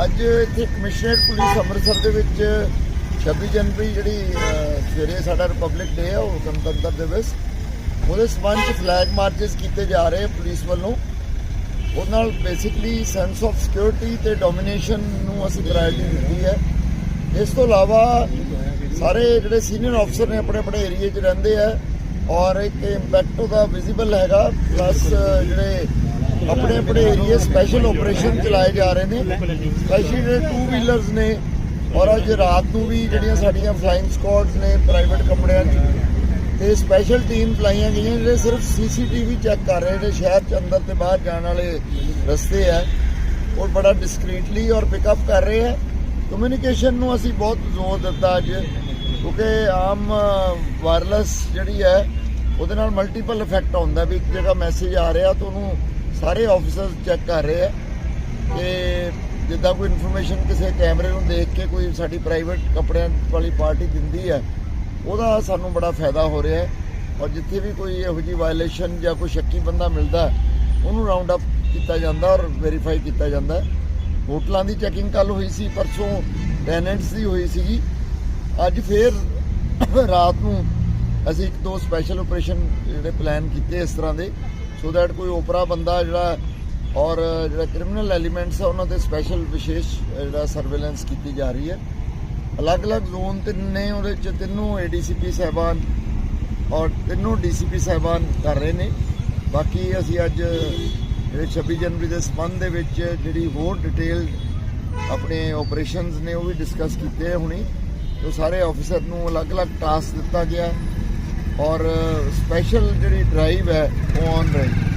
ਅੱਜ ਇੱਥੇ commissionerate police Amritsar ਦੇ ਵਿੱਚ 26 ਜਨਵਰੀ ਜਿਹੜੀ ਸਵੇਰੇ ਸਾਡਾ ਰਿਪਬਲਿਕ ਡੇ ਹੈ ਉਹ ਗਣਤੰਤਰ ਦਿਵਸ। ਉਹਦੇ ਸਬੰਧ ਚ ਫਲੈਗ ਮਾਰਚਸ ਕੀਤੇ ਜਾ ਰਹੇ ਪੁਲਿਸ ਵੱਲੋਂ। ਉਹਦੇ ਨਾਲ ਬੇਸਿਕਲੀ ਸੈਂਸ ਆਫ ਸਿਕਿਉਰਿਟੀ ਤੇ ਡੋਮੀਨੇਸ਼ਨ ਨੂੰ ਅਸੀਂ ਪ੍ਰਾਇੋਰਟੀ ਦਿੱਤੀ ਹੈ। ਇਸ ਤੋਂ ਇਲਾਵਾ ਸਾਰੇ ਜਿਹੜੇ ਸੀਨੀਅਰ ਅਫਸਰ ਨੇ ਆਪਣੇ ਆਪਣੇ ਏਰੀਏ 'ਚ ਰਹਿੰਦੇ ਆ ਔਰ ਇੱਕ ਇੰਪੈਕਟ ਉਹਦਾ ਵਿਜ਼ੀਬਲ ਹੈਗਾ ਪਲੱਸ ਜਿਹੜੇ ਆਪਣੇ ਆਪਣੇ ਏਰੀਏ ਸਪੈਸ਼ਲ ਆਪਰੇਸ਼ਨ ਚਲਾਏ ਜਾ ਰਹੇ ਨੇ ਸਪੈਸ਼ਲੀ ਜਿਹੜੇ ਟੂ ਵੀਲਰਸ ਨੇ, ਔਰ ਅੱਜ ਰਾਤ ਨੂੰ ਵੀ ਜਿਹੜੀਆਂ ਸਾਡੀਆਂ ਫਲਾਈਂਗ ਸਕੁਆਡਸ ਨੇ ਪ੍ਰਾਈਵੇਟ ਕੱਪੜਿਆਂ 'ਚ, ਤੇ ਸਪੈਸ਼ਲ ਟੀਮ ਲਾਈਆਂ ਗਈਆਂ, ਜਿਹੜੇ ਸਿਰਫ ਸੀਸੀਟੀਵੀ ਚੈੱਕ ਕਰ ਰਹੇ ਨੇ, ਸ਼ਹਿਰ ਚ ਅੰਦਰ ਤੇ ਬਾਹਰ ਜਾਣ ਵਾਲੇ ਰਸਤੇ ਆ। ਉਹ ਬੜਾ ਡਿਸਕ੍ਰੀਟਲੀ ਔਰ ਪਿਕਅਪ ਕਰ ਰਹੇ ਆ। ਕਮਿਊਨੀਕੇਸ਼ਨ ਨੂੰ ਅਸੀਂ ਬਹੁਤ ਜ਼ੋਰ ਦਿੱਤਾ ਅੱਜ, ਕਿਉਂਕਿ ਆਮ ਵਾਇਰਲੈਸ ਜਿਹੜੀ ਹੈ ਉਹਦੇ ਨਾਲ ਮਲਟੀਪਲ ਇਫੈਕਟ ਆਉਂਦਾ ਵੀ ਇੱਕ ਜਗ੍ਹਾ ਮੈਸੇਜ ਆ ਰਿਹਾ ਤਾਂ ਉਹਨੂੰ ਸਾਰੇ ਆਫੀਸਰਸ ਚੈੱਕ ਕਰ ਰਹੇ ਆ ਕਿ ਜਿੱਦਾਂ ਕੋਈ ਇਨਫੋਰਮੇਸ਼ਨ ਕਿਸੇ ਕੈਮਰੇ ਨੂੰ ਦੇਖ ਕੇ ਕੋਈ ਸਾਡੀ ਪ੍ਰਾਈਵੇਟ ਕੱਪੜਿਆਂ ਵਾਲੀ ਪਾਰਟੀ ਦਿੰਦੀ ਹੈ ਉਹਦਾ ਸਾਨੂੰ ਬੜਾ ਫਾਇਦਾ ਹੋ ਰਿਹਾ ਹੈ। ਔਰ ਜਿੱਥੇ ਵੀ ਕੋਈ ਇਹੋ ਜਿਹੀ ਵਾਇਲੇਸ਼ਨ ਜਾਂ ਕੋਈ ਸ਼ੱਕੀ ਬੰਦਾ ਮਿਲਦਾ, ਉਹਨੂੰ ਰਾਉਂਡ ਅਪ ਕੀਤਾ ਜਾਂਦਾ ਔਰ ਵੈਰੀਫਾਈ ਕੀਤਾ ਜਾਂਦਾ। ਹੋਟਲਾਂ ਦੀ ਚੈਕਿੰਗ ਕੱਲ ਹੋਈ ਸੀ, ਪਰਸੋਂ ਟੈਨੈਂਟਸ ਦੀ ਹੋਈ ਸੀਗੀ। ਅੱਜ ਫੇਰ ਰਾਤ ਨੂੰ ਅਸੀਂ ਇੱਕ ਦੋ ਸਪੈਸ਼ਲ ਆਪਰੇਸ਼ਨ ਜਿਹੜੇ ਪਲਾਨ ਕੀਤੇ ਇਸ ਤਰ੍ਹਾਂ ਦੇ ਸੋ ਦੈਟ ਕੋਈ ਓਪਰਾ ਬੰਦਾ ਜਿਹੜਾ ਔਰ ਜਿਹੜਾ ਕ੍ਰਿਮੀਨਲ ਐਲੀਮੈਂਟਸ ਆ, ਉਹਨਾਂ ਤੇ ਸਪੈਸ਼ਲ ਵਿਸ਼ੇਸ਼ ਜਿਹੜਾ ਸਰਵੇਲੈਂਸ ਕੀਤੀ ਜਾ ਰਹੀ ਹੈ। ਅਲੱਗ-ਅਲੱਗ ਜ਼ੋਨ ਤਿੰਨ ਨੇ ਉਹਦੇ ਚ ਤਿੰਨੋਂ ਏਡੀਸੀਪੀ ਸਾਹਿਬਾਨ ਔਰ ਤਿੰਨੋਂ ਡੀਸੀਪੀ ਸਾਹਿਬਾਨ ਕਰ ਰਹੇ ਨੇ। ਬਾਕੀ ਅਸੀਂ ਅੱਜ ਜਿਹੜੇ 26 ਜਨਵਰੀ ਦੇ ਸਬੰਧ ਦੇ ਵਿੱਚ ਜਿਹੜੀ ਹੋਰ ਡਿਟੇਲ ਆਪਣੇ ਆਪਰੇਸ਼ਨਸ ਨੇ ਉਹ ਵੀ ਡਿਸਕਸ ਕੀਤੇ ਹੁਣੀ। ਤੇ ਸਾਰੇ ਆਫੀਸਰ ਨੂੰ ਅਲੱਗ-ਅਲੱਗ ਟਾਸਕ ਦਿੱਤਾ ਗਿਆ। ਔਰ ਸਪੈਸ਼ਲ ਜਿਹੜੀ ਡਰਾਈਵ ਹੈ ਉਹ ਔਨ ਰਹੀ